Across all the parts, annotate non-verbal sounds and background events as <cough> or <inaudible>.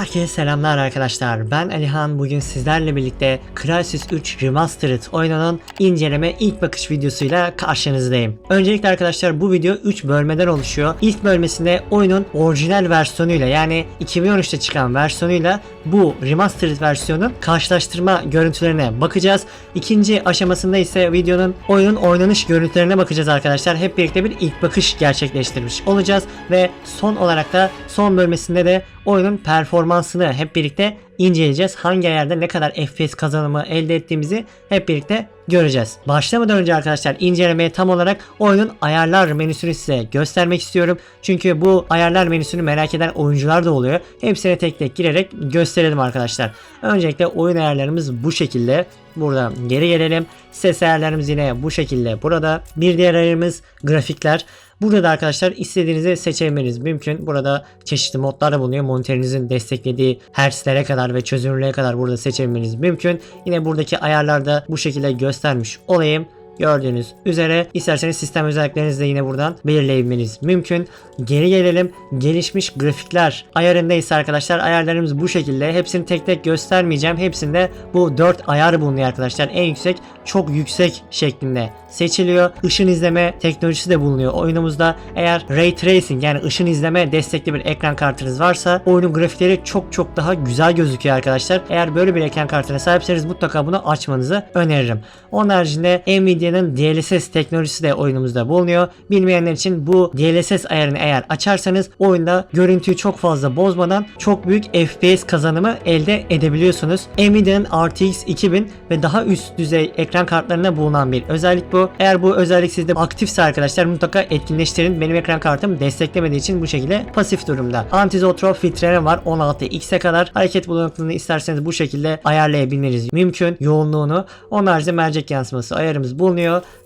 Herkese selamlar arkadaşlar. Ben Alihan. Bugün sizlerle birlikte Crysis 3 Remastered oyununun inceleme ilk bakış videosuyla karşınızdayım. Öncelikle arkadaşlar bu video 3 bölmeden oluşuyor. İlk bölmesinde oyunun orijinal versiyonuyla yani 2013'te çıkan versiyonuyla bu Remastered versiyonun karşılaştırma görüntülerine bakacağız. İkinci aşamasında ise videonun oyunun oynanış görüntülerine bakacağız arkadaşlar. Hep birlikte bir ilk bakış gerçekleştirmiş olacağız ve son olarak da son bölmesinde de oyunun performansını hep birlikte inceleyeceğiz. Hangi ayarda ne kadar FPS kazanımı elde ettiğimizi hep birlikte göreceğiz. Başlamadan önce arkadaşlar incelemeye tam olarak oyunun ayarlar menüsünü size göstermek istiyorum. Çünkü bu ayarlar menüsünü merak eden oyuncular da oluyor. Hepsine tek tek girerek gösterelim arkadaşlar. Öncelikle oyun ayarlarımız bu şekilde. Burada geri gelelim. Ses ayarlarımız yine bu şekilde burada. Bir diğer ayarımız grafikler. Burada da arkadaşlar istediğinizi seçebilmeniz mümkün. Burada çeşitli modlar da bulunuyor. Monitörünüzün desteklediği hertzlere kadar ve çözünürlüğe kadar burada seçebilmeniz mümkün. Yine buradaki ayarlarda bu şekilde göstermiş olayım. Gördüğünüz üzere isterseniz sistem özelliklerinizi de yine buradan belirleyebilmeniz mümkün. Geri gelelim. Gelişmiş grafikler ayarında ise arkadaşlar ayarlarımız bu şekilde. Hepsini tek tek göstermeyeceğim. Hepsinde bu 4 ayar bulunuyor arkadaşlar. En yüksek çok yüksek şeklinde seçiliyor. Işın izleme teknolojisi de bulunuyor oyunumuzda. Eğer Ray Tracing yani ışın izleme destekli bir ekran kartınız varsa oyunun grafikleri çok çok daha güzel gözüküyor arkadaşlar. Eğer böyle bir ekran kartına sahipseniz mutlaka bunu açmanızı öneririm. Onun haricinde Nvidia'nın DLSS teknolojisi de oyunumuzda bulunuyor. Bilmeyenler için bu DLSS ayarını eğer açarsanız oyunda görüntüyü çok fazla bozmadan çok büyük FPS kazanımı elde edebiliyorsunuz. Nvidia'nın RTX 2000 ve daha üst düzey ekran kartlarında bulunan bir özellik bu. Eğer bu özellik sizde aktifse arkadaşlar mutlaka etkinleştirin. Benim ekran kartım desteklemediği için bu şekilde pasif durumda. Antizotrop filtreleme var 16x'e kadar. Hareket bulanıklığını isterseniz bu şekilde ayarlayabilmeniz mümkün. Yoğunluğunu. Onun haricinde mercek yansıması ayarımız bulunuyor.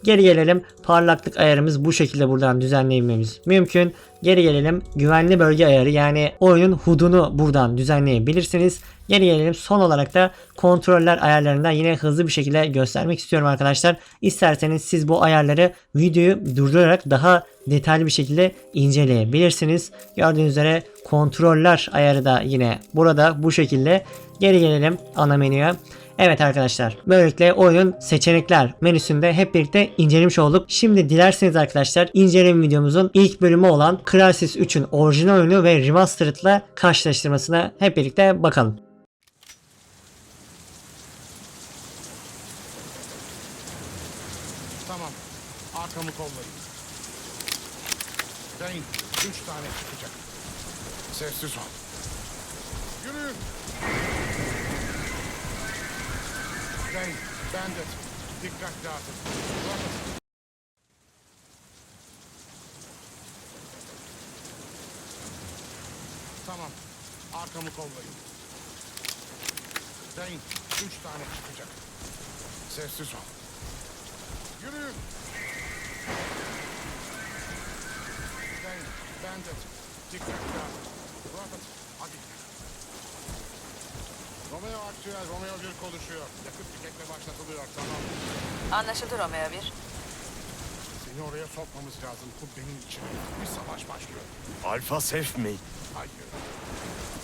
Geri gelelim. Parlaklık ayarımız bu şekilde buradan düzenleyebilmemiz mümkün. Geri gelelim güvenli bölge ayarı yani oyunun hudunu buradan düzenleyebilirsiniz. Geri gelelim son olarak da kontroller ayarlarından yine hızlı bir şekilde göstermek istiyorum arkadaşlar. İsterseniz siz bu ayarları videoyu durdurarak daha detaylı bir şekilde inceleyebilirsiniz. Gördüğünüz üzere kontroller ayarı da yine burada bu şekilde. Geri gelelim ana menüye. Evet arkadaşlar böylelikle oyunun seçenekler menüsünde hep birlikte incelemiş olduk. Şimdi dilerseniz arkadaşlar inceleme videomuzun ilk bölümü olan Crysis 3'ün orijinal oyunu ve Remastered'la karşılaştırmasına hep birlikte bakalım. Tamam. Arkamı kollayın. Dayın. Üç tane çıkacak. Sessiz ol. Yürüyün. Dayın. Bandit. Dikkat dağıtın. Robert. Tamam. Arkamı kollayın. Dayın. Üç tane çıkacak. Sessiz ol. Yürüyün. Dayın, Bandit, dikkat dağıt. Robert, hadi. Romeo aktüel, Romeo 1 konuşuyor. Yakıt tüketme başlatılıyor, tamam. Anlaşıldı Romeo 1. Seni oraya sokmamız lazım. Bu benim için. Bir savaş başlıyor. Alfa Sef mi? Hayır.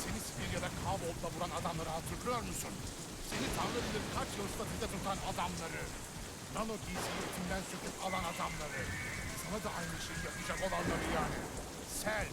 Seni Sibirya'da Kabolt'la vuran adamları hatırlıyor musun? Seni tanrı bilir kaç yıl statüde tutan adamları. Nano giysiyi etinden söküp alan adamları. Sana da aynı şeyi yapacak olanları yani. Sel.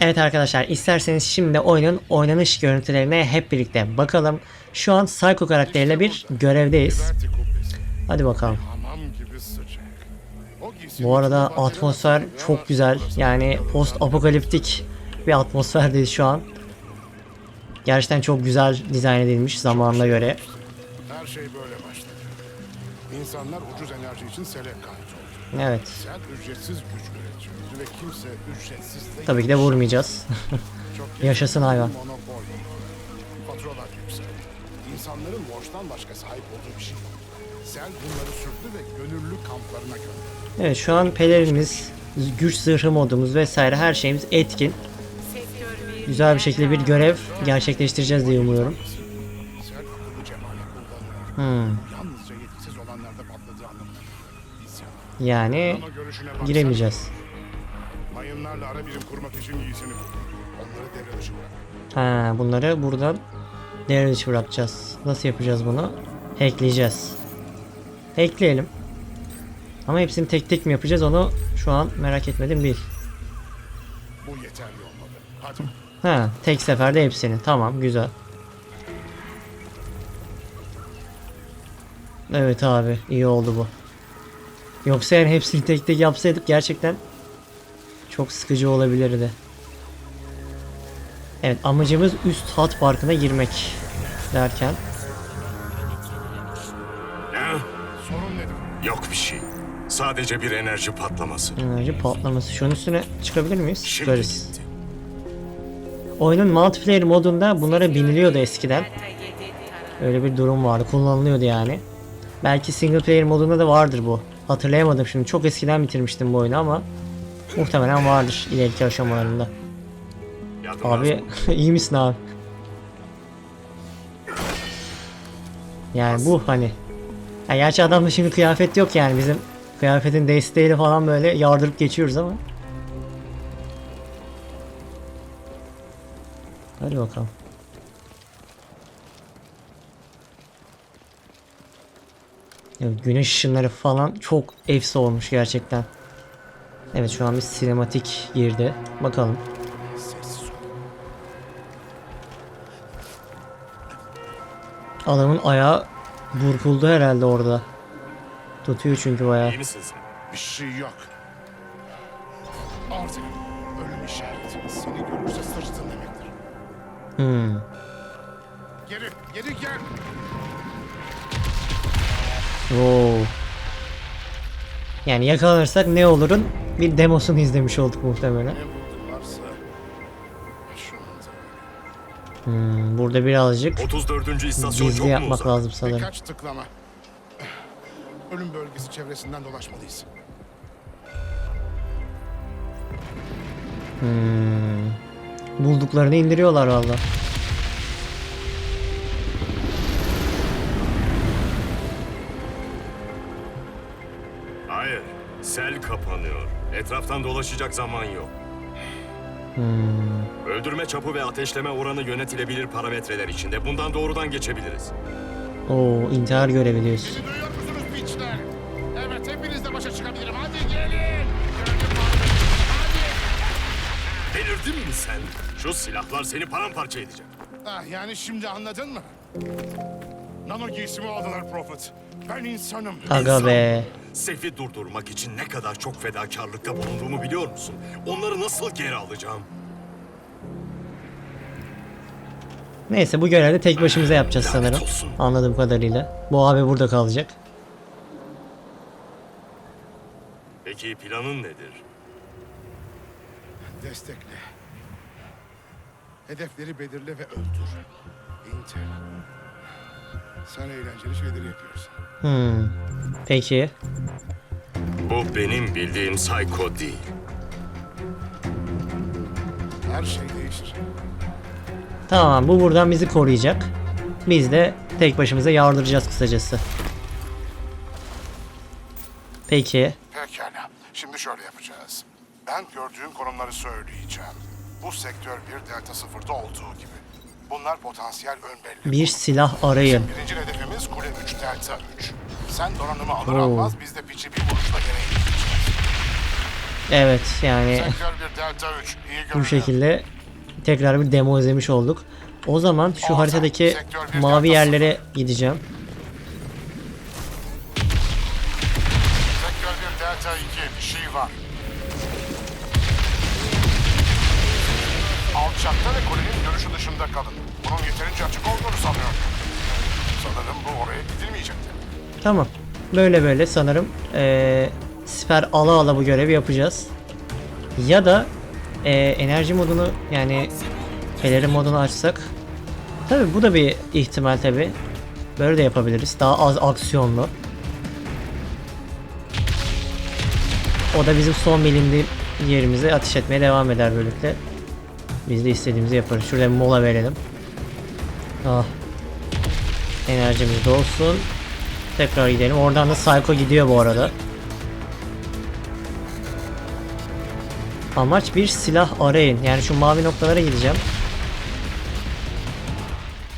Evet arkadaşlar isterseniz şimdi oyunun oynanış görüntülerine hep birlikte bakalım. Şu an Psycho karakteriyle bir görevdeyiz. Hadi bakalım. Bu arada atmosfer çok güzel. Yani post apokaliptik bir atmosferdeyiz şu an. Gerçekten çok güzel dizayn edilmiş zamanına göre. Her şey böyle başladı. İnsanlar ucuz enerji için sele kaydoldu. Evet. Sen ücretsiz güç üretiyordu ve kimse ücretsiz değil. Tabii ki de vurmayacağız. <laughs> Yaşasın hayvan. Monopol. Faturalar yükseldi. İnsanların borçtan başka sahip olduğu bir şey yok. Sen bunları sürdü ve gönüllü kamplarına gönderdi. Evet şu an pelerinimiz, güç zırhı modumuz vesaire her şeyimiz etkin. Güzel bir şekilde bir görev gerçekleştireceğiz diye umuyorum. Hmm. Yalnızca yetkisiz olanlarda patladığı anlamına. Yani giremeyeceğiz. Mayınlarla ara birim kurmak için giysini kur. Onları devre dışı bırak. Ha, bunları buradan devre dışı bırakacağız. Nasıl yapacağız bunu? Hackleyeceğiz. Hackleyelim. Ama hepsini tek tek mi yapacağız onu şu an merak etmedim değil. Bu yeterli olmalı. Hadi. Ha, tek seferde hepsini. Tamam, güzel. Evet abi, iyi oldu bu. Yoksa eğer hepsini tek tek yapsaydık gerçekten çok sıkıcı olabilirdi. Evet, amacımız üst hat parkına girmek derken. Ne? Sorun nedir? Yok bir şey. Sadece bir enerji patlaması. Enerji patlaması. Şunun üstüne çıkabilir miyiz? Şimdi Çıkarız. gitti. Oyunun multiplayer modunda bunlara biniliyordu eskiden. Öyle bir durum vardı. Kullanılıyordu yani. Belki single player modunda da vardır bu. Hatırlayamadım şimdi. Çok eskiden bitirmiştim bu oyunu ama muhtemelen vardır ileriki aşamalarında. Abi <laughs> iyi misin abi? Yani bu hani. Ya gerçi adamda şimdi kıyafet yok yani bizim kıyafetin desteğiyle falan böyle yardırıp geçiyoruz ama. Hadi bakalım. Güneş ışınları falan çok efsi olmuş gerçekten. Evet şu an bir sinematik girdi. Bakalım. Adamın ayağı burkuldu herhalde orada. Tutuyor çünkü bayağı. Bir şey yok. Artık Oo. Yani yakalanırsak ne olurun bir demosunu izlemiş olduk muhtemelen. Hmm, burada birazcık 34. istasyon gizli çok mu yapmak uzak? lazım sanırım. Birkaç tıklama. Ölüm bölgesi çevresinden dolaşmalıyız. Hmm. Bulduklarını indiriyorlar valla. Etraftan dolaşacak zaman yok. Hmm. Öldürme çapı ve ateşleme oranı yönetilebilir parametreler içinde. Bundan doğrudan geçebiliriz. Oo, intihar görevi diyorsun. Bizi duyuyor musunuz piçler? Evet hepinizle başa çıkabilirim. Hadi gelin. Hadi. Delirdin mi sen? Şu silahlar seni paramparça edecek. Ah, yani şimdi anladın mı? Nano giysimi aldılar Prophet. Ben insanım. Aga be. Sef'i durdurmak için ne kadar çok fedakarlıkta bulunduğumu biliyor musun? Onları nasıl geri alacağım? Neyse bu görevi tek başımıza yapacağız Lanet sanırım. olsun. Anladığım kadarıyla. Bu abi burada kalacak. Peki planın nedir? Destekle. Hedefleri belirle ve öldür. Intel. Sen eğlenceli şeyleri yapıyorsun. Hmm. Peki. Bu benim bildiğim Psycho değil. Her şey değişir. Tamam bu buradan bizi koruyacak. Biz de tek başımıza yardıracağız kısacası. Peki. Pekala. Şimdi şöyle yapacağız. Ben gördüğüm konumları söyleyeceğim. Bu sektör bir Delta Sıfır'da olduğu gibi. Bunlar potansiyel ön belli. Bir silah arayın. Birinci hedefimiz Kule 3 Delta 3. Sen donanımı alır Oo. almaz biz de piçi bir indireceğiz. Evet yani Sektör 1 Delta 3. iyi görünüyor. bu şekilde tekrar bir demo izlemiş olduk. O zaman şu Orta, haritadaki mavi yerlere gideceğim. Sektör 1 Delta 2 bir şey var. Alçakta ve kulenin görüşü dışında kalın. Bunun yeterince açık olduğunu sanıyorum. Sanırım bu oraya gidilmeyecekti. Tamam. Böyle böyle sanırım eee siper ala ala bu görevi yapacağız. Ya da eee, enerji modunu yani pelerin modunu açsak. Tabi bu da bir ihtimal tabi. Böyle de yapabiliriz. Daha az aksiyonlu. O da bizim son bilindiği yerimize ateş etmeye devam eder böylelikle. Biz de istediğimizi yaparız. Şurada mola verelim. Ah. Enerjimiz dolsun. Tekrar gidelim. Oradan da Psycho gidiyor bu arada. Amaç bir silah arayın. Yani şu mavi noktalara gideceğim.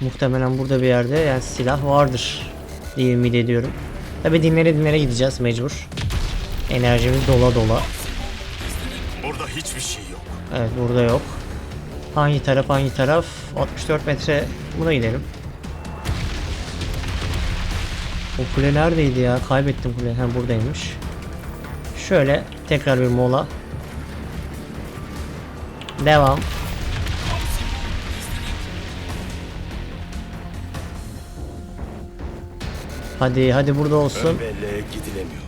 Muhtemelen burada bir yerde yani silah vardır diye ümit ediyorum. Tabi dinlere dinlere gideceğiz mecbur. Enerjimiz dola dola. Burada hiçbir şey yok. Evet burada yok. Hangi taraf hangi taraf? 64 metre buna gidelim. O kule neredeydi ya? Kaybettim kule. Ha buradaymış. Şöyle tekrar bir mola. Devam. Hadi hadi burada olsun. Gidilemiyor.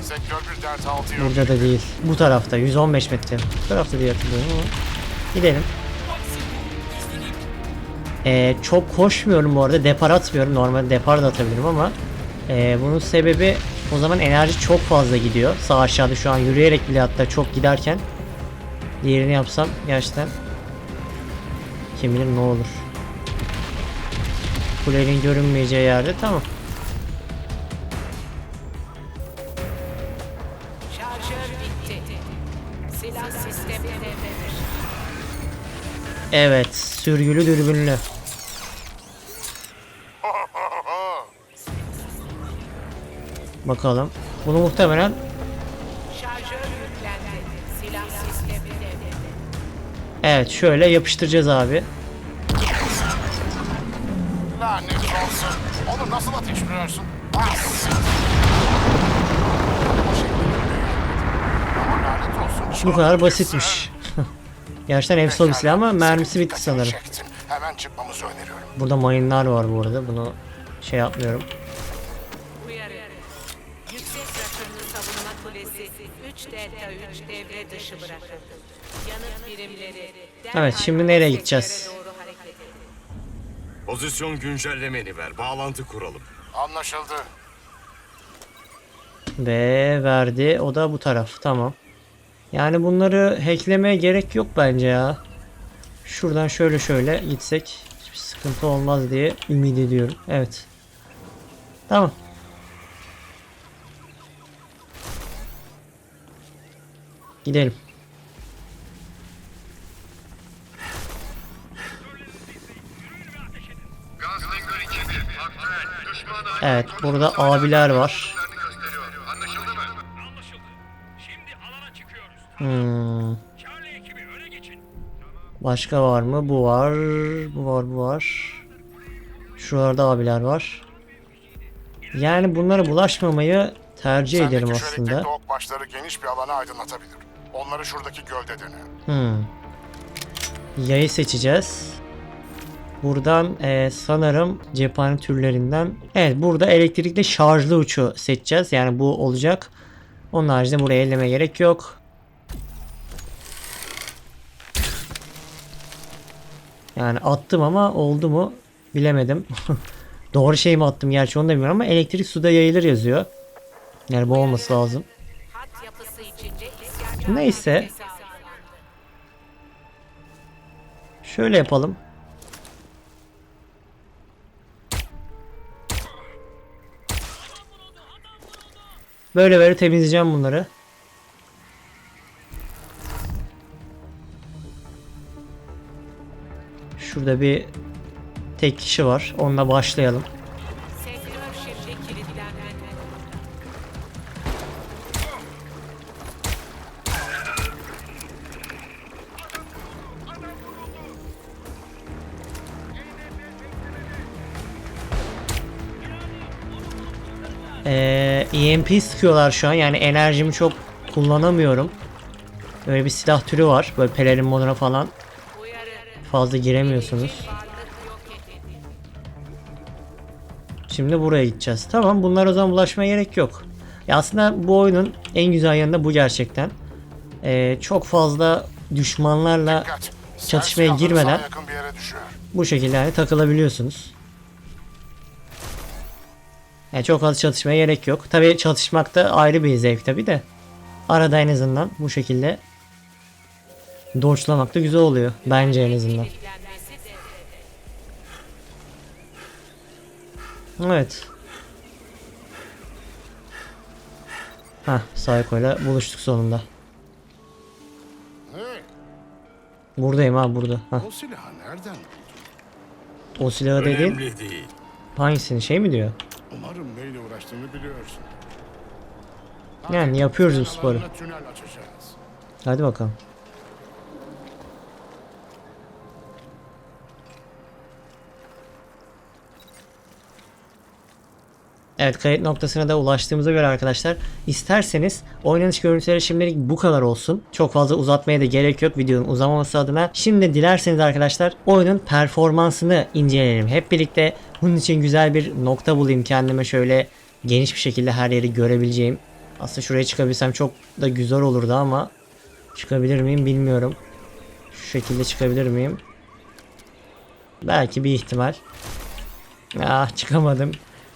Sektör 1 Delta 6 yok. Burada da değil. Bu tarafta 115 metre. Bu tarafta diye hatırlıyorum ama. Gidelim. Ee, çok koşmuyorum bu arada. Depar atmıyorum. Normalde depar da atabilirim ama ee, bunun sebebi o zaman enerji çok fazla gidiyor. Sağ aşağıda şu an yürüyerek bile hatta çok giderken diğerini yapsam gerçekten kim bilir ne olur. Kulenin görünmeyeceği yerde tamam. Evet, sürgülü dürbünlü. <laughs> Bakalım. Bunu muhtemelen evet şöyle yapıştıracağız abi. Lanet olsun. Onu nasıl ateşliyorsun? Ah, siktir. O şekilde görünüyor. Ama lanet olsun. Bu kadar basitmiş. <laughs> Gerçekten efsane bir silah ama mermisi bitti sanırım. Çektim. Hemen çıkmamızı öneriyorum. Burada mayınlar var bu arada. Bunu şey yapmıyorum. Delta 3 devre dışı bırakıldı. Yanıt birimleri Evet, şimdi nereye gideceğiz? Pozisyon güncellemeni ver. Bağlantı kuralım. Anlaşıldı. Ve verdi. O da bu taraf. Tamam. Yani bunları hacklemeye gerek yok bence ya. Şuradan şöyle şöyle gitsek hiçbir sıkıntı olmaz diye ümit ediyorum. Evet. Tamam. Gidelim. Gunslinger 2-1, aktüel. Düşmana Evet burada abiler var. Hmm. Başka var mı? Bu var. Bu var bu var. Şuralarda abiler var. Yani bunlara bulaşmamayı tercih ederim Sendeki şu aslında. ok başları geniş bir alanı aydınlatabilir. Onları şuradaki gölde dene. Hmm. Yayı seçeceğiz. Buradan eee, sanırım cephane türlerinden. Evet burada elektrikli şarjlı uçu seçeceğiz. Yani bu olacak. Onun haricinde buraya elleme gerek yok. Yani attım ama oldu mu bilemedim. <laughs> Doğru şey mi attım gerçi onu da bilmiyorum ama elektrik suda yayılır yazıyor. Yani bu olması lazım. Neyse. Şöyle yapalım. Böyle böyle temizleyeceğim bunları. Şurada bir tek kişi var. Onunla başlayalım. Ee, EMP sıkıyorlar şu an yani enerjimi çok kullanamıyorum. Böyle bir silah türü var. Böyle pelerin moduna falan fazla giremiyorsunuz. Şimdi buraya gideceğiz. Tamam bunlar o zaman bulaşmaya gerek yok. Ya aslında bu oyunun en güzel yanı da bu gerçekten. Ee, çok fazla düşmanlarla. Çatışmaya girmeden- bu şekilde yani takılabiliyorsunuz. Yani çok fazla çatışmaya gerek yok. Tabi çatışmak da ayrı bir zevk tabi de. Arada en azından bu şekilde Dodge'lamak da güzel oluyor. Bence en azından. Evet. Hah Psycho'yla buluştuk sonunda. Buradayım ha burada. Hah, o silahı nereden buldun? o silahı dediğin Önemli değil. hangisini şey mi diyor? Umarım neyle uğraştığını biliyorsun. Yani yapıyoruz bu sporu. Hadi bakalım. Evet kayıt noktasına da ulaştığımıza göre arkadaşlar isterseniz oynanış görüntüleri şimdilik bu kadar olsun. Çok fazla uzatmaya da gerek yok videonun uzamaması adına. Şimdi dilerseniz arkadaşlar oyunun performansını inceleyelim. Hep birlikte bunun için güzel bir nokta bulayım kendime şöyle geniş bir şekilde her yeri görebileceğim. Aslında şuraya çıkabilsem çok da güzel olurdu ama çıkabilir miyim bilmiyorum. Şu şekilde çıkabilir miyim? Belki bir ihtimal. Ah çıkamadım.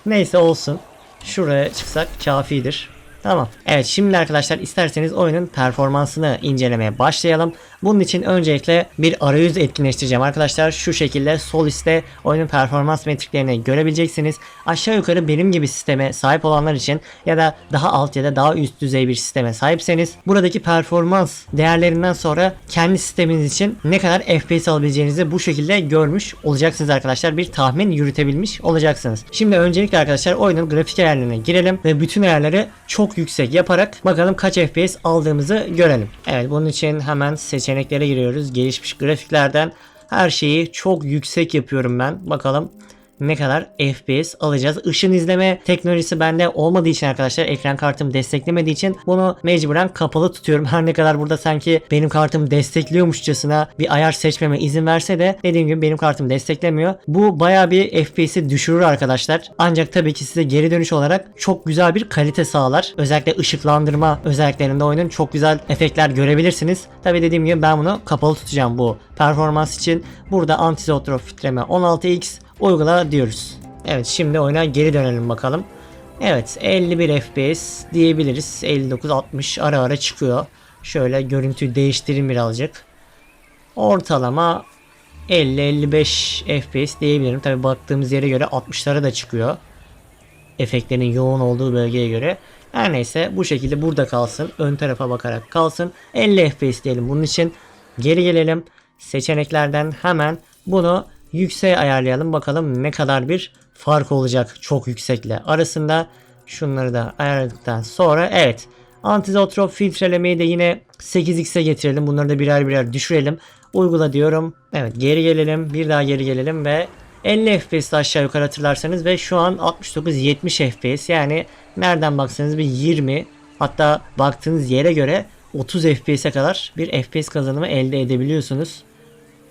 Neyse olsun. Şuraya çıksak kafidir. Tamam. Evet şimdi arkadaşlar isterseniz oyunun performansını incelemeye başlayalım. Bunun için öncelikle bir arayüz etkinleştireceğim arkadaşlar. Şu şekilde sol üstte oyunun performans metriklerini görebileceksiniz. Aşağı yukarı benim gibi sisteme sahip olanlar için ya da daha alt ya da daha üst düzey bir sisteme sahipseniz buradaki performans değerlerinden sonra kendi sisteminiz için ne kadar FPS alabileceğinizi bu şekilde görmüş olacaksınız arkadaşlar. Bir tahmin yürütebilmiş olacaksınız. Şimdi öncelikle arkadaşlar oyunun grafik ayarlarına girelim ve bütün ayarları çok yüksek yaparak bakalım kaç FPS aldığımızı görelim. Evet bunun için hemen seçeneklere giriyoruz. Gelişmiş grafiklerden her şeyi çok yüksek yapıyorum ben. Bakalım ne kadar FPS alacağız. Işın izleme teknolojisi bende olmadığı için arkadaşlar ekran kartım desteklemediği için bunu mecburen kapalı tutuyorum. Her ne kadar burada sanki benim kartım destekliyormuşçasına bir ayar seçmeme izin verse de dediğim gibi benim kartım desteklemiyor. Bu baya bir FPS'i düşürür arkadaşlar. Ancak tabii ki size geri dönüş olarak çok güzel bir kalite sağlar. Özellikle ışıklandırma özelliklerinde oyunun çok güzel efektler görebilirsiniz. Tabii dediğim gibi ben bunu kapalı tutacağım bu performans için. Burada antizotrop filtreme 16x uygula diyoruz. Evet şimdi oyuna geri dönelim bakalım. Evet 51 FPS diyebiliriz. 59-60 ara ara çıkıyor. Şöyle görüntüyü değiştireyim birazcık. Ortalama 50-55 FPS diyebilirim. Tabi baktığımız yere göre 60'lara da çıkıyor. Efektlerin yoğun olduğu bölgeye göre. Her neyse bu şekilde burada kalsın. Ön tarafa bakarak kalsın. 50 FPS diyelim bunun için. Geri gelelim. Seçeneklerden hemen bunu yükseğe ayarlayalım. Bakalım ne kadar bir fark olacak çok yüksekle arasında. Şunları da ayarladıktan sonra evet. Antizotrop filtrelemeyi de yine 8x'e getirelim. Bunları da birer birer düşürelim. Uygula diyorum. Evet geri gelelim. Bir daha geri gelelim ve 50 FPS aşağı yukarı hatırlarsanız ve şu an 69-70 FPS yani nereden baksanız bir 20 hatta baktığınız yere göre 30 FPS'e kadar bir FPS kazanımı elde edebiliyorsunuz.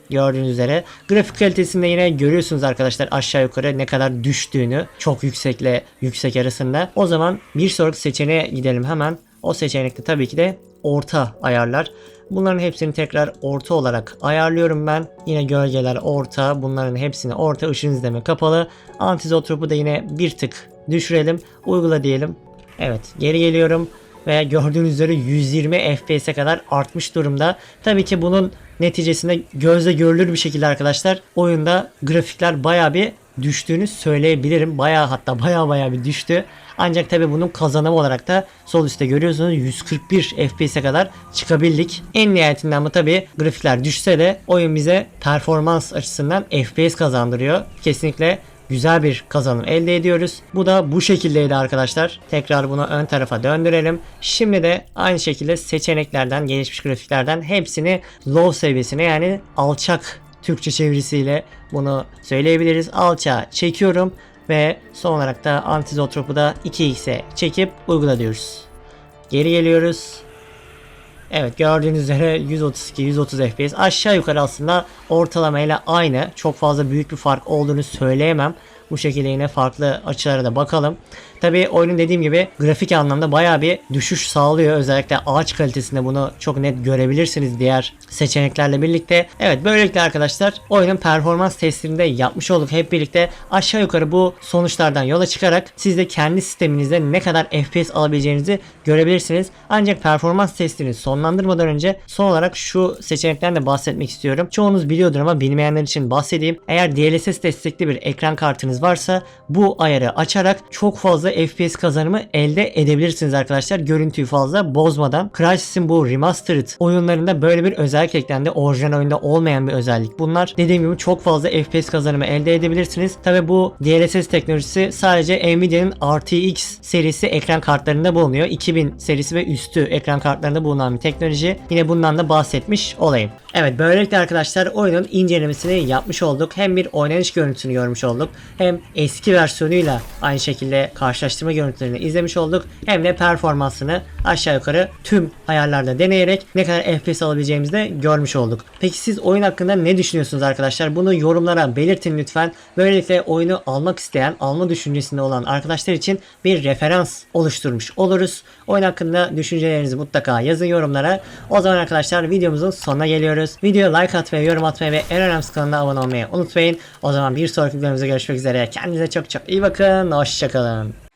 Gördüğünüz üzere grafik kalitesinde yine görüyorsunuz arkadaşlar aşağı yukarı ne kadar düştüğünü çok yüksekle yüksek arasında. O zaman bir sonraki seçeneğe gidelim hemen. O seçenekte tabii ki de orta ayarlar. Bunların hepsini tekrar orta olarak ayarlıyorum ben. Yine gölgeler orta. Bunların hepsini orta ışın izleme kapalı. Antizotropu da yine bir tık düşürelim. Uygula diyelim. Evet geri geliyorum ve gördüğünüz üzere 120 FPS'e kadar artmış durumda. Tabii ki bunun neticesinde gözle görülür bir şekilde arkadaşlar oyunda grafikler baya bir düştüğünü söyleyebilirim. Baya hatta <laughs> baya baya bir düştü. Ancak tabii bunun kazanımı olarak da sol üstte görüyorsunuz 141 FPS'e kadar çıkabildik. En nihayetinden bu tabii grafikler düşse de oyun bize performans açısından FPS kazandırıyor. Kesinlikle güzel bir kazanım elde ediyoruz. Bu da bu şekildeydi arkadaşlar. Tekrar bunu ön tarafa döndürelim. Şimdi de aynı şekilde seçeneklerden, gelişmiş grafiklerden hepsini low seviyesine yani alçak Türkçe çevirisiyle bunu söyleyebiliriz. Alçağa çekiyorum Ve son olarak da antizotropu da 2x'e çekip uygula diyoruz. Geri geliyoruz. Evet gördüğünüz üzere 132-130 FPS aşağı yukarı aslında ortalamayla aynı. Çok fazla büyük bir fark olduğunu söyleyemem. Bu şekilde yine farklı açılara da bakalım. Tabi oyunun dediğim gibi grafik anlamda baya bir düşüş sağlıyor. Özellikle ağaç kalitesinde bunu çok net görebilirsiniz diğer seçeneklerle birlikte. Evet böylelikle arkadaşlar oyunun performans testini de yapmış olduk. Hep birlikte aşağı yukarı bu sonuçlardan yola çıkarak siz de kendi sisteminizde ne kadar FPS alabileceğinizi görebilirsiniz. Ancak performans testini sonlandırmadan önce son olarak şu seçenekten de bahsetmek istiyorum. Çoğunuz biliyordur ama bilmeyenler için bahsedeyim. Eğer DLSS destekli bir ekran kartınız varsa bu ayarı açarak çok fazla FPS kazanımı elde edebilirsiniz arkadaşlar. Görüntüyü fazla bozmadan. Crysis'in bu remastered oyunlarında böyle bir özellik eklendi. Orijinal oyunda olmayan bir özellik. Bunlar dediğim gibi çok fazla FPS kazanımı elde edebilirsiniz. Tabi bu DLSS teknolojisi sadece Nvidia'nın RTX serisi ekran kartlarında bulunuyor. 2000 serisi ve üstü ekran kartlarında bulunan bir teknoloji. Yine bundan da bahsetmiş olayım. Evet böylelikle arkadaşlar oyunun incelemesini yapmış olduk. Hem bir oynanış görüntüsünü görmüş olduk. Hem eski versiyonuyla aynı şekilde karşılaştırma görüntülerini izlemiş olduk. Hem de performansını aşağı yukarı tüm ayarlarda deneyerek ne kadar FPS alabileceğimizi de görmüş olduk. Peki siz oyun hakkında ne düşünüyorsunuz arkadaşlar? Bunu yorumlara belirtin lütfen. Böylelikle oyunu almak isteyen, alma düşüncesinde olan arkadaşlar için bir referans oluşturmuş oluruz. Oyun hakkında düşüncelerinizi mutlaka yazın yorumlara. O zaman arkadaşlar videomuzun sonuna geliyoruz. Videoya like atmayı, yorum atmayı ve önemlisi kanalına abone olmayı unutmayın. O zaman bir sonraki videomuzda görüşmek üzere. Kendinize çok çok iyi bakın. Hoşçakalın.